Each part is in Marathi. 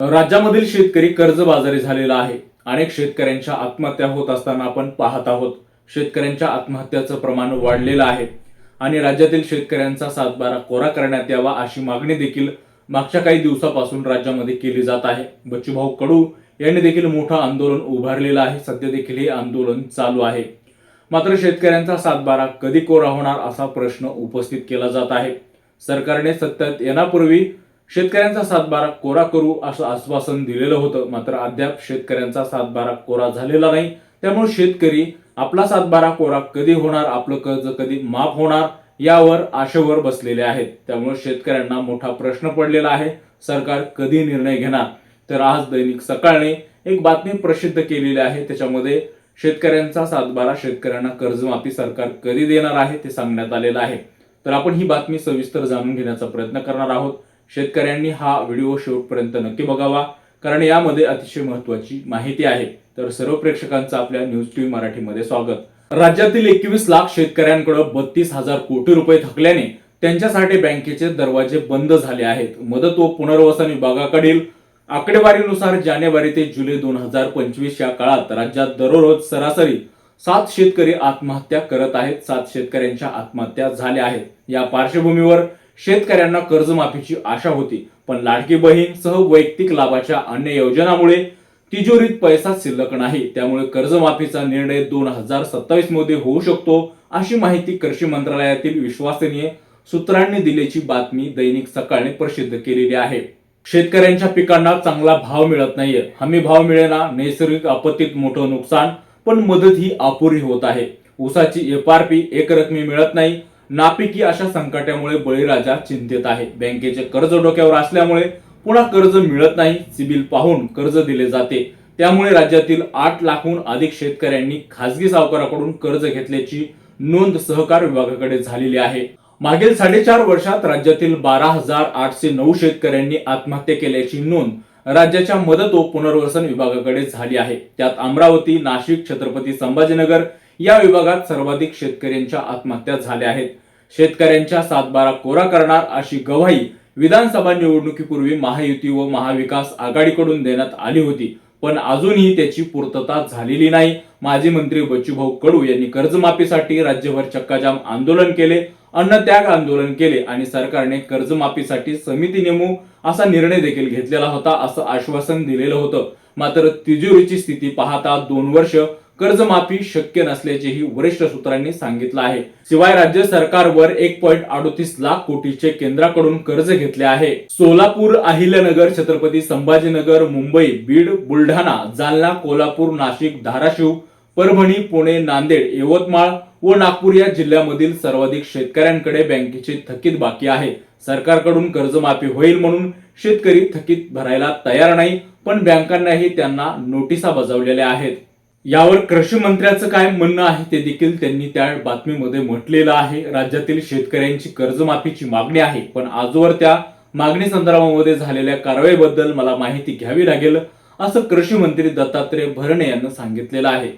राज्यामधील शेतकरी कर्जबाजारी झालेला आहे. अनेक शेतकऱ्यांच्या आत्महत्या होत असताना आपण पाहत आहोत. शेतकऱ्यांच्या आत्महत्याचं प्रमाण वाढलेलं आहे. आणि राज्यातील शेतकऱ्यांचा सातबारा कोरा करण्यात यावा अशी मागणी देखील मागच्या काही दिवसापासून राज्यामध्ये केली जात आहे. बच्चूभाऊ कडू यांनी देखील मोठं आंदोलन उभारलेलं आहे. सध्या देखील हे आंदोलन चालू आहे. मात्र शेतकऱ्यांचा सातबारा कधी कोरा होणार असा प्रश्न उपस्थित केला जात आहे. सरकारने सत्यात येण्यापूर्वी शेतकऱ्यांचा सातबारा कोरा करू असं आश्वासन दिलेलं होतं. मात्र अद्याप शेतकऱ्यांचा सातबारा कोरा झालेला नाही. त्यामुळे शेतकरी आपला सातबारा कोरा कधी होणार आपलं कर्ज कधी माफ होणार यावर आशेवर बसलेले आहेत. त्यामुळे शेतकऱ्यांना मोठा प्रश्न पडलेला आहे. सरकार कधी निर्णय घेणार? तर आज दैनिक सकाळने एक बातमी प्रसिद्ध केलेली आहे. त्याच्यामध्ये शेतकऱ्यांचा सातबारा शेतकऱ्यांना कर्जमाफी सरकार कधी देणार आहे ते सांगण्यात आलेलं आहे. तर आपण ही बातमी सविस्तर जाणून घेण्याचा प्रयत्न करणार आहोत. शेतकऱ्यांनी हा व्हिडिओ शेवटपर्यंत नक्की बघावा कारण यामध्ये अतिशय महत्वाची माहिती आहे. तर सर्व प्रेक्षकांचं आपल्या न्यूज टीव्ही मराठीमध्ये स्वागत. राज्यातील एकवीस लाख शेतकऱ्यांकडे बत्तीस हजार कोटी रुपये थकल्याने त्यांच्यासाठी बँकेचे दरवाजे बंद झाले आहेत. मदत व पुनर्वसन विभागाकडील आकडेवारीनुसार जानेवारी ते जुलै दोन हजार पंचवीस या काळात राज्यात दररोज सरासरी सात शेतकरी आत्महत्या करत आहेत. सात शेतकऱ्यांच्या आत्महत्या झाल्या आहेत. या पार्श्वभूमीवर शेतकऱ्यांना कर्जमाफीची आशा होती. पण लाडकी बहीण सह वैयक्तिक लाभाच्या अन्य योजनामुळे तिजोरीत पैसा शिल्लक नाही. त्यामुळे कर्जमाफीचा निर्णय दोन हजार सत्तावीसमध्ये होऊ शकतो अशी माहिती कृषी मंत्रालयातील विश्वसनीय सूत्रांनी दिल्याची बातमी दैनिक सकाळने प्रसिद्ध केलेली आहे. शेतकऱ्यांच्या पिकांना चांगला भाव मिळत नाहीये. हमी भाव मिळेना नैसर्गिक आपत्तीत मोठं नुकसान पण मदत ही अपुरी होत आहे. ऊसाची एफआरपी एक रकमी मिळत नाही नापिकी अशा संकटामुळे बळीराजा चिंतेत आहे. बँकेचे कर्ज डोक्यावर असल्यामुळे पुन्हा कर्ज मिळत नाही. सिबिल पाहून कर्ज दिले जाते. त्यामुळे राज्यातील आठ लाखहून अधिक शेतकऱ्यांनी खासगी सावकाराकडून कर्ज घेतल्याची नोंद सहकार विभागाकडे झालेली आहे. मागील साडेचार वर्षात राज्यातील बारा हजार आठशे नऊ शेतकऱ्यांनी आत्महत्या केल्याची नोंद राज्याच्या मदत व पुनर्वसन विभागाकडे झाली आहे. त्यात अमरावती नाशिक छत्रपती संभाजीनगर या विभागात सर्वाधिक शेतकऱ्यांच्या आत्महत्या झाल्या आहेत. शेतकऱ्यांच्या सातबारा कोरा करणार अशी गवाही विधानसभा निवडणुकीपूर्वी महायुती व महाविकास आघाडीकडून देण्यात आली होती. पण अजूनही त्याची पूर्तता झालेली नाही. माजी मंत्री बच्चूभाऊ कडू यांनी कर्जमाफीसाठी राज्यभर चक्काजाम आंदोलन केले अन्नत्याग आंदोलन केले आणि सरकारने कर्जमाफीसाठी समिती नेमू असा निर्णय देखील घेतलेला होता असं आश्वासन दिलेलं होतं. मात्र तिजोरीची स्थिती पाहता दोन वर्ष कर्जमाफी शक्य नसल्याचेही वरिष्ठ सूत्रांनी सांगितलं आहे. शिवाय राज्य सरकारवर एक पॉईंट अडोतीस लाख कोटीचे केंद्राकडून कर्ज घेतले आहे. सोलापूर अहिल्यानगर छत्रपती संभाजीनगर मुंबई बीड बुलढाणा जालना कोल्हापूर नाशिक धाराशिव परभणी पुणे नांदेड यवतमाळ व नागपूर या जिल्ह्यामधील सर्वाधिक शेतकऱ्यांकडे बँकेचे थकीत बाकी आहे. सरकारकडून कर्जमाफी होईल म्हणून शेतकरी थकीत भरायला तयार नाही पण बँकांनाही त्यांना नोटिसा बजावलेल्या आहेत. यावर कृषी मंत्र्याचं काय म्हणणं आहे ते देखील त्यांनी त्या बातमीमध्ये म्हटलेलं आहे. राज्यातील शेतकऱ्यांची कर्जमाफीची मागणी आहे पण आजवर त्या मागणी संदर्भामध्ये झालेल्या कारवाईबद्दल मला माहिती घ्यावी लागेल असं कृषी मंत्री दत्तात्रय भरणे यांना सांगितलेलं आहे.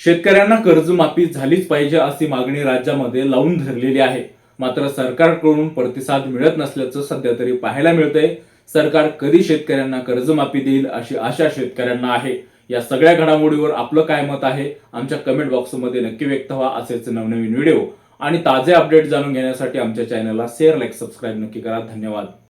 शेतकऱ्यांना कर्जमाफी झालीच पाहिजे अशी मागणी राज्यामध्ये लावून धरलेली आहे. मात्र सरकारकडून प्रतिसाद मिळत नसल्याचं सध्या तरी पाहायला मिळतंय. सरकार कधी शेतकऱ्यांना कर्जमाफी देईल अशी आशा शेतकऱ्यांना आहे. या सगळ्या घडामोडीवर आपलं काय मत आहे आमच्या कमेंट बॉक्समध्ये नक्की व्यक्त व्हा असेच नवनवीन व्हिडिओ आणि ताजे अपडेट जाणून घेण्यासाठी आमच्या चॅनलला शेअर लाईक सबस्क्राईब नक्की करा. धन्यवाद.